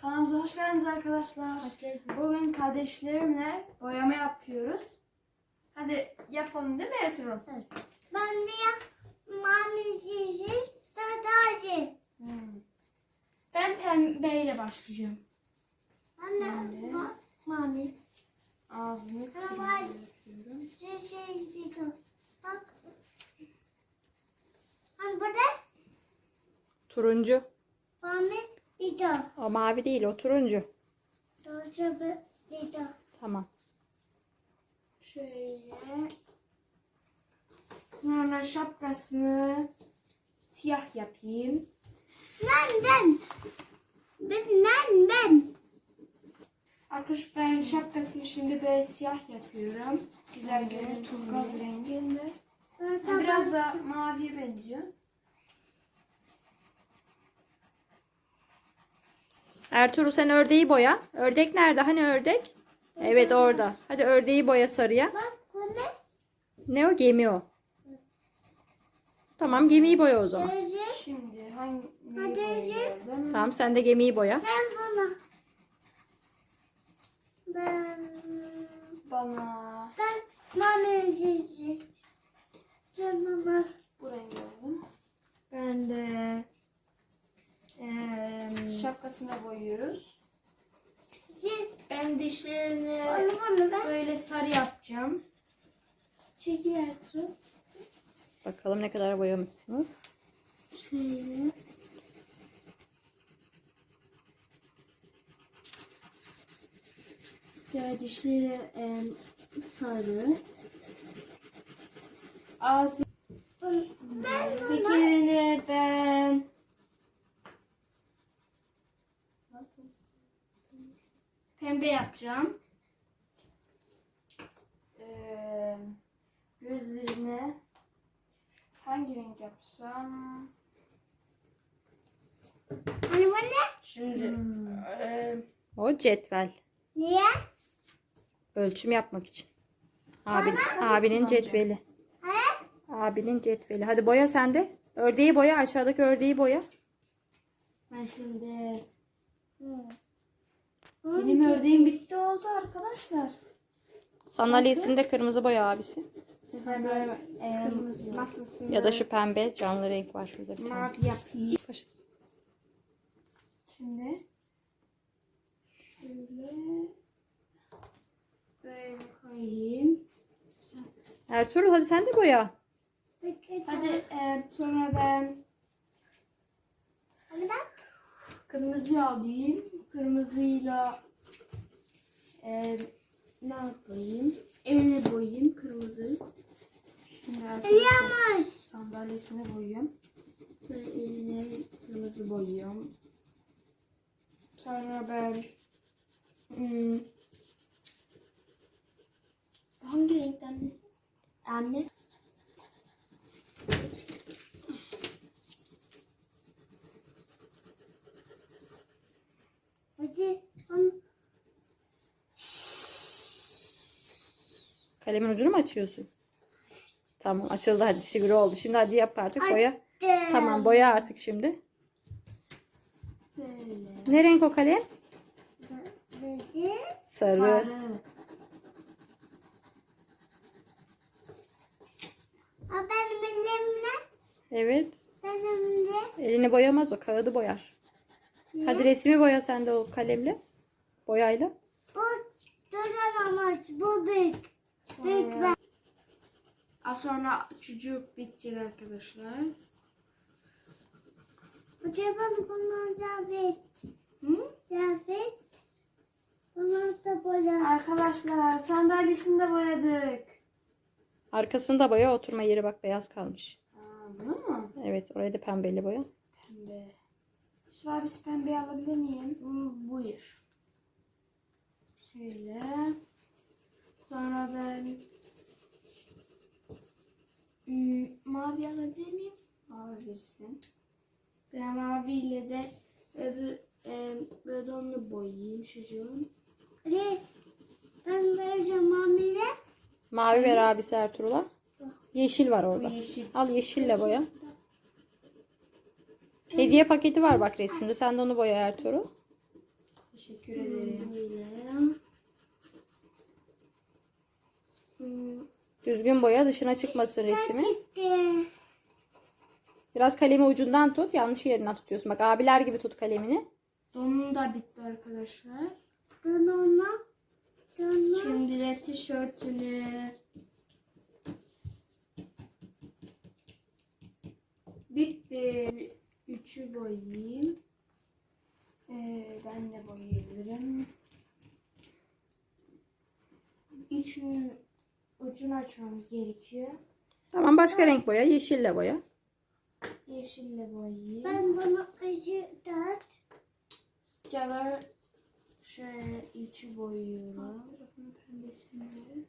Kanalımıza hoş geldiniz arkadaşlar. Hoş geldiniz. Bugün kardeşlerimle boyama yapıyoruz. Hadi yapalım değil mi Ertuğrul? Ben bir mami şişir tadacı. Hmm. Ben pembeyle başlayacağım. Anne mami Ağzını yapıyorum. şişir diyor. Bak. Hani burada Turuncu. mami video. O mavi değil o turuncu. Doğru bir video. Tamam. Şöyle. Sonra şapkasını siyah yapayım. Ben ben. Ben ben ben. Arkadaşlar ben şapkasını şimdi böyle siyah yapıyorum. Güzel görünüyor. Turkuaz renginde. Biraz da maviye benziyor. Ertuğrul sen ördeği boya. Ördek nerede? Hani ördek? Evet orada. Hadi ördeği boya sarıya. Bak bu ne? Ne o? Gemi o. Tamam gemiyi boya o zaman. Şimdi hangi Hadi? Tamam sen de gemiyi boya. Ben bunu. Ben Bana ben mami şişir. Canım bak. bu rengi alalım. Ben de şapkasına boyuyoruz. Ben dişlerini böyle sarı yapacağım. Çekil Ertuğrul. Bakalım ne kadar boyamışsınız. Şöyle. Şöyle dişleri e, sarı. Ağzı tekerini ben pembe yapacağım. Ee, gözlerine hangi renk yapsam? Hani bu ne? Şimdi e, O cetvel. Niye? Ölçüm yapmak için. Abi, abinin cetveli. He? Abinin cetveli. Hadi boya sen de. Ördeği boya. Aşağıdaki ördeği boya. ben şimdi Hı. Benim ördeğim bitti oldu arkadaşlar. Sandalyesinde kırmızı boya abisi. Ben böyle e, masasını Ya da şu pembe canlı renk var şurada bir tane. mavi yapayım. Baş- Şimdi şöyle böyle koyayım. Ertuğrul hadi sen de boya. Peki. Hadi e, sonra ben Hadi bak. Kırmızı alayım. Kırmızıyla e, ne yapayım? Elini boyayayım kırmızı. Şimdi arkadaşlar Yavaş. sandalyesini boyuyorum. Böyle eline kırmızı boyuyorum. Sonra ben hmm, hangi renkten annesi? Anne. Onu. Kalemin ucunu mu açıyorsun? Tamam açıldı hadi sivri oldu. Şimdi hadi yap artık boya. De. Tamam boya artık şimdi. Böyle. Ne renk o kalem? Sarı. Sarı. Ha benim elimle. Evet. Benim de. Elini boyamaz o kağıdı boyar. Hadi resmi boya sen de o kalemle. Boyayla. Bu güzel amaç. Bu büyük. Büyük ben. Az sonra çocuk bitecek arkadaşlar. Bu cebim bunu Cavit. Hı? Cavit. Bunu da boya. Arkadaşlar sandalyesini de boyadık. Arkasında boya oturma yeri bak beyaz kalmış. Aa, bunu mu? Evet oraya da pembeli boya. Pembe. Şu abisi pembeyi alabilir miyim? Hı, buyur. Şöyle. Sonra ben hmm, mavi alabilir miyim? Alabilirsin. Ben maviyle de öbür e, böyle onu boyayayım çocuğun. Ali. Ben vereceğim mamile. Mavi ver abisi Ertuğrul'a. Yeşil var Bu orada. yeşil. Al yeşille boya. Hediye paketi var bak resimde. Sen de onu boya Ertuğrul. Teşekkür ederim. Böyle. Hmm, Düzgün boya dışına çıkmasın. Çıktı. Biraz kalemi ucundan tut. Yanlış yerinden tutuyorsun. Bak abiler gibi tut kalemini. donum da bitti arkadaşlar. Dön ona. Şimdi de tişörtünü bitti. Üçü boyayayım. Ee, ben de boyayabilirim. Üçün ucunu açmamız gerekiyor. Tamam başka renk boya. Yeşille boya. Yeşille boyayayım. Ben bunu ışığı tut. Calar şöyle içi boyuyorum. Alt tarafını pembesini.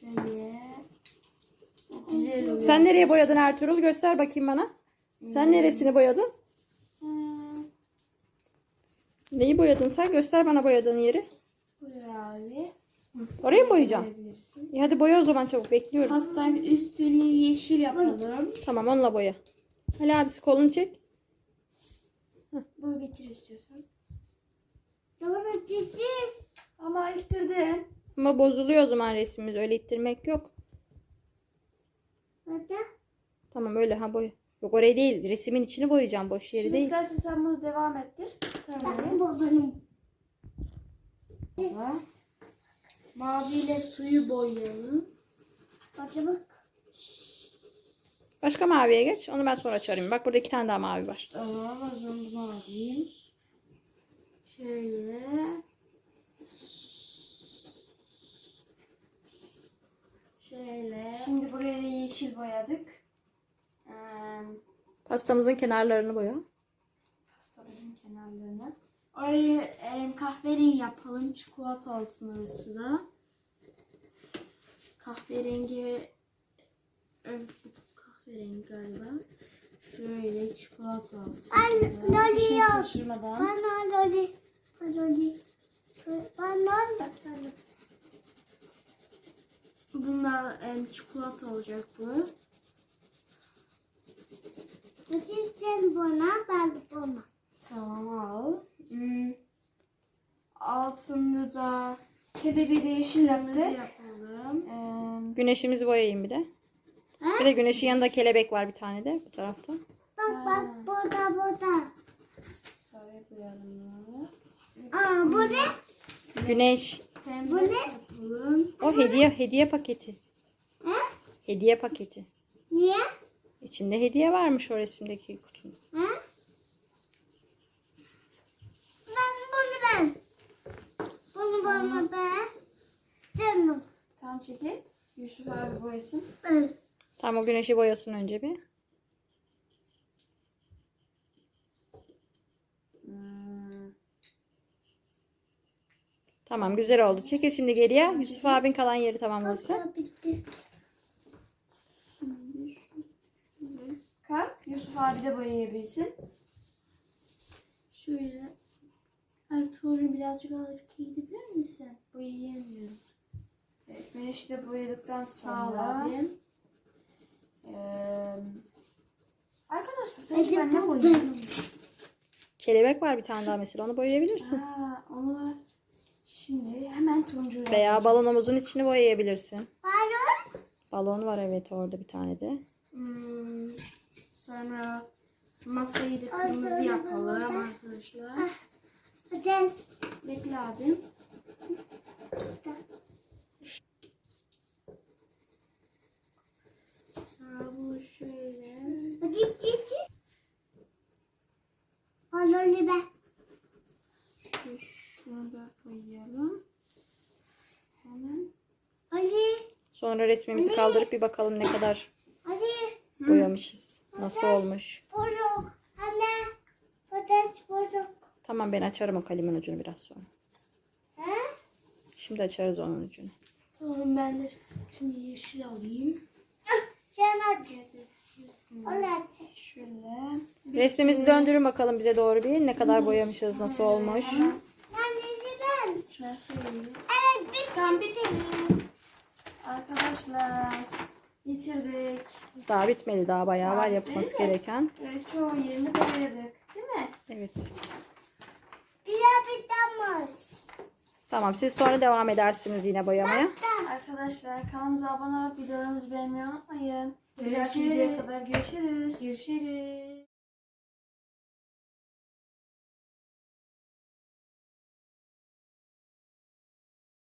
Şöyle. Güzel oluyor. Sen nereye boyadın Ertuğrul? Göster bakayım bana. Sen neresini boyadın? Hmm, Neyi boyadın sen? Göster bana boyadığın yeri. Buyur abi. Orayı mı boyayacaksın? İyi hadi boya o zaman çabuk bekliyorum. Pastanın üstünü yeşil yapalım. Tamam onunla boya. Ali abisi kolunu çek. Bunu bitir istiyorsan. Doğru cici. Ama ittirdin. Ama bozuluyor o zaman resmimiz. Öyle ittirmek yok. Hadi. Tamam öyle ha boya. Yok orayı değil. Resmin içini boyayacağım. Boş yeri Şimdi değil. istersen sen bunu devam ettir. Tamam. Ben bu benim. Baba. Maviyle suyu boyayalım. Hadi bak. Başka maviye geç. Onu ben sonra açarım. Bak burada iki tane daha mavi var. Tamam o zaman bunu alayım. Şöyle. Şöyle. Şimdi buraya da yeşil boyadık. Ee, Pastamızın kenarlarını boya. pastamızın kenarlarını. Orayı e, kahverengi yapalım. Çikolata olsun orası da. Kahverengi kahverengi galiba. Şöyle çikolata olsun. Ay, burada. loli Dişini yok. şaşırmadan. Bana loli. Loli. Bunlar em, çikolata olacak bu. Sen bana ben bana. Tamam al. Hmm. Altını da kelebeği de yeşil yapalım. Em, Güneşimizi boyayayım bir de. Ha? Bir de güneşin yanında kelebek var bir tane de bu tarafta. Bak bak burada burada. sarı boyayalım bunu. Aa bu ne? Güneş. Pembe Bu ne? yapalım. O hediye hediye paketi. Ha? Hediye paketi. İçinde hediye varmış o resimdeki kutunun. Ha? Ben bunu ben. Bunu bana ben. Canım. Tamam çekil. Yusuf abi boyasın. Ben. Tamam o güneşi boyasın önce bir. Hmm. Tamam güzel oldu. Çekil şimdi geriye. Yusuf abin kalan yeri tamamlasın. Bitti. Şimdi şu- şöyle. Kalk. Yusuf abi de boyayabilsin. Şöyle. Ertuğrul birazcık alıp gidebilir misin? Boyayamıyorum. Evet, güneşi de boyadıktan sonra. Eee arkadaşlar sence ben ne boyayayım? Kelebek var bir tane daha mesela onu boyayabilirsin. Aa, onu şimdi hemen turuncu Veya balonumuzun içini boyayabilirsin. Balon. Balon var evet orada bir tane de. Hmm, sonra masayı da kırmızı yapalım arkadaşlar. Sen. Bekle abim. Sonra bu şöyle. Hadi cici. Balonu ben. Şu, şunu da koyalım. Hemen. Hadi. Sonra resmimizi kaldırıp bir bakalım ne kadar Hadi. boyamışız. Nasıl olmuş. Bozuk. Anne. Patates bozuk. Tamam ben açarım o kalemin ucunu biraz sonra. He? Şimdi açarız onun ucunu. Tamam ben de şimdi yeşil alayım. Sen aç. Onu aç. Şöyle. Resmimizi döndürün bakalım bize doğru bir. Ne kadar boyamışız, nasıl olmuş. Annesi ben. Şöyle söyleyeyim. Evet bir Tamam bitirdim. Arkadaşlar bitirdik. Daha bitmedi daha bayağı var yapması gereken. Evet, çoğu yerini boyadık. Değil mi? Evet. Bir de bitemez. Tamam siz sonra devam edersiniz yine boyamaya. Arkadaşlar kanalımıza abone olup videolarımızı beğenmeyi unutmayın. Bir dahaki Görüşürüz. videoya kadar görüşürüz. Görüşürüz.